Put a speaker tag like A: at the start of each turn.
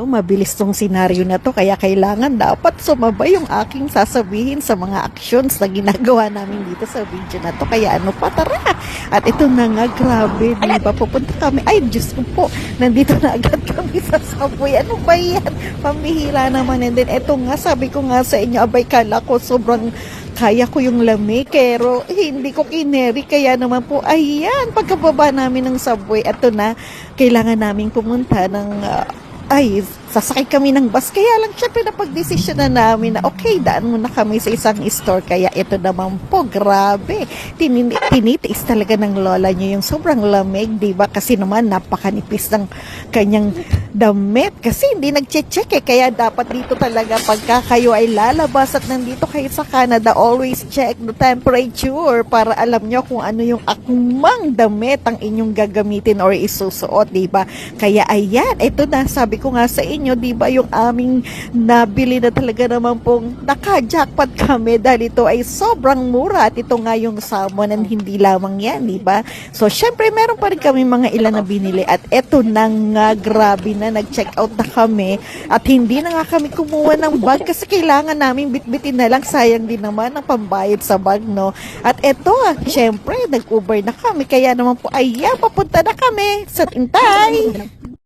A: to, mabilis tong senaryo na to, kaya kailangan dapat sumabay yung aking sasabihin sa mga actions na ginagawa namin dito sa video na to. Kaya ano pa, tara! At ito na nga, grabe, di ba? Pupunta kami, ay Diyos ko po, nandito na agad kami sa subway. Ano ba yan? Pambihira naman. And then, ito nga, sabi ko nga sa inyo, abay, kala ko sobrang kaya ko yung lamig, pero hindi ko kineri. Kaya naman po, ayan, pagkababa namin ng subway, ito na, kailangan namin pumunta ng, ah, ay, sasakay kami ng bus. Kaya lang, syempre, napag-desisyon na namin na, okay, daan muna kami sa isang store. Kaya ito naman po, grabe. Tinini- tinitiis talaga ng lola niya yung sobrang lamig, di ba? Kasi naman, napakanipis ng kanyang damit. Kasi hindi nag-check eh. Kaya dapat dito talaga, pagka kayo ay lalabas at nandito kayo sa Canada, always check the temperature para alam nyo kung ano yung akmang damit ang inyong gagamitin or isusuot, di ba? Kaya ayan, ito na, sabi ko nga sa inyo, di ba, yung aming nabili na talaga naman pong naka-jackpot kami dahil ito ay sobrang mura at ito nga yung salmon and hindi lamang yan, di ba? So, syempre, meron pa rin kami mga ilan na binili at eto na nga, grabe na, nag-check out na kami at hindi na nga kami kumuha ng bag kasi kailangan namin bitbitin na lang, sayang din naman ang pambayad sa bag, no? At eto, ah, syempre, nag-Uber na kami, kaya naman po, ayan, papunta na kami sa Tintay.